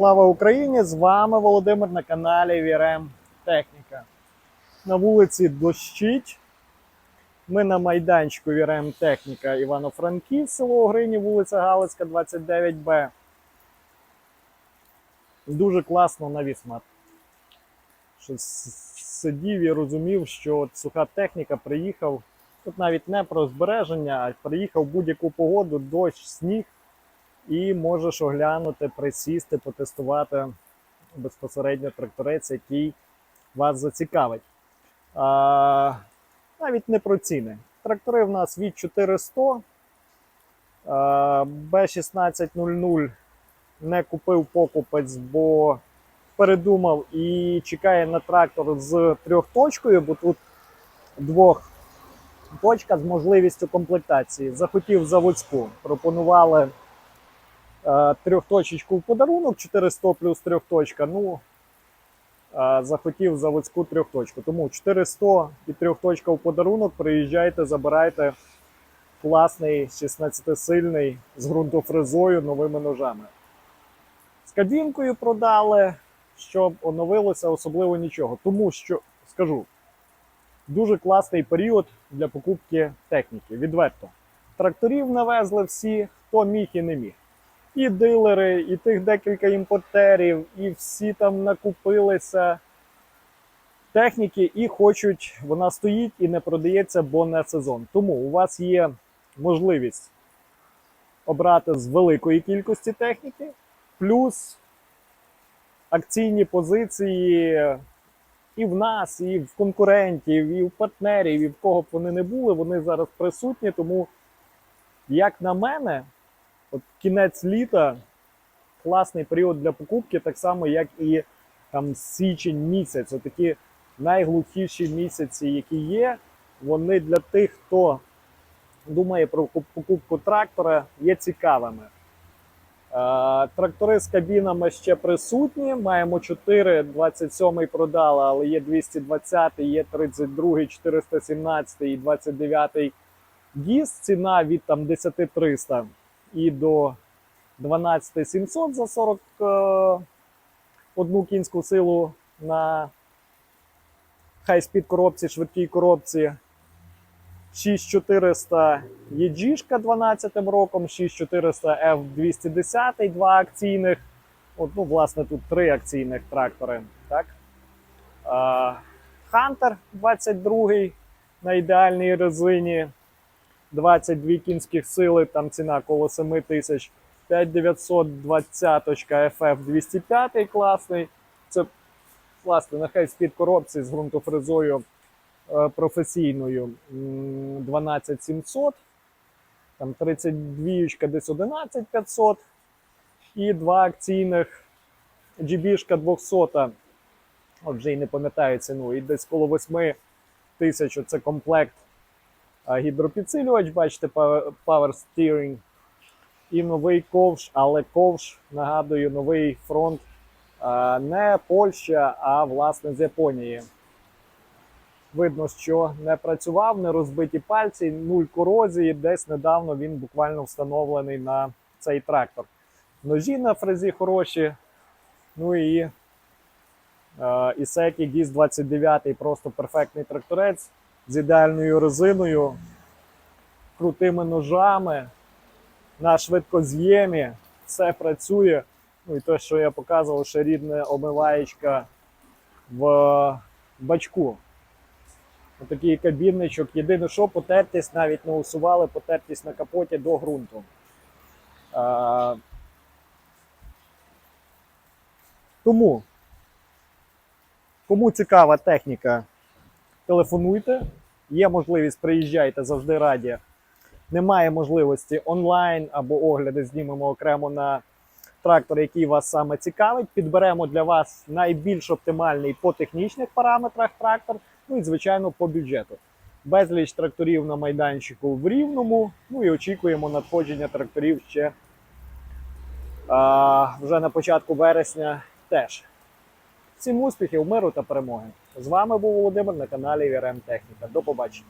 Слава Україні! З вами Володимир на каналі Вірем Техніка. На вулиці дощить. Ми на майданчику Вірем Техніка Івано-Франків, село Огрині, вулиця Галицька, 29Б. Дуже класно навіс мати. Що сидів і розумів, що от суха техніка приїхав. Тут навіть не про збереження, а приїхав будь-яку погоду, дощ, сніг і можеш оглянути, присісти, потестувати безпосередньо тракторець, який вас зацікавить. А, навіть не про ціни. Трактори в нас від 400, а, B1600 не купив покупець, бо передумав і чекає на трактор з трьохточкою, бо тут двох точка з можливістю комплектації. Захотів заводську. Пропонували трьохточечку в подарунок, 400 плюс трьохточка. Ну, е, захотів заводську трьохточку. Тому 400 і трьохточка в подарунок. Приїжджайте, забирайте класний 16-сильний з ґрунтофрезою новими ножами. З кабінкою продали, щоб оновилося особливо нічого. Тому що скажу, дуже класний період для покупки техніки. Відверто. Тракторів навезли всі, хто міг і не міг. І дилери, і тих декілька імпортерів, і всі там накупилися техніки і хочуть, вона стоїть і не продається, бо не сезон. Тому у вас є можливість обрати з великої кількості техніки, плюс акційні позиції і в нас, і в конкурентів, і в партнерів, і в кого б вони не були, вони зараз присутні. Тому, як на мене, от кінець літа класний період для покупки, так само, як і там січень місяць. Отакі найглухіші місяці, які є, вони для тих, хто думає про покупку трактора, є цікавими. Е, Трактори з кабінами ще присутні. Маємо 4, 27 продали, але є 220, є 32, 417 і 29 ГІС. Ціна від там 10 300 і до 12 700 за 41 кінську силу на хай-спід коробці, швидкій коробці. 6400 EG 12 роком, 6400 F210, два акційних. От, ну, власне, тут три акційних трактори. Так? А, Hunter 22 на ідеальній резині. 22 кінських сили, там ціна коло 7 тисяч. 5920 FF 205 класний. Це власне на хай-спід коробці з ґрунтофрезою е, професійною 12700, там 32 десь 11500 і два акційних GB 200. От вже й не пам'ятаю ціну. І десь коло 8 тисяч це комплект гідропідсилювач, бачите, Power Steering. І новий ковш, але ковш, нагадую, новий фронт не Польща, а власне з Японії. Видно, що не працював, не розбиті пальці, нуль корозії. Десь недавно він буквально встановлений на цей трактор. Ножі на фрезі хороші. Ну і Ісекі GIS 29 просто перфектний тракторець з ідеальною резиною, крутими ножами, на швидкоз'ємі. Все працює. Ну і те, що я показував, ще рідне омиваєчка в бачку. Отакий кабінничок. Єдине, що потертість навіть не усували, потертість на капоті до ґрунту. А, тому, кому цікава техніка, телефонуйте. Є можливість, приїжджайте, завжди раді. Немає можливості онлайн або огляди знімемо окремо на трактор, який вас саме цікавить. Підберемо для вас найбільш оптимальний по технічних параметрах трактор, ну і звичайно по бюджету. Безліч тракторів на майданчику в Рівному. Ну і очікуємо надходження тракторів ще а, вже на початку вересня теж. Всім успіхів, миру та перемоги. З вами був Володимир на каналі VRM Техніка. До побачення.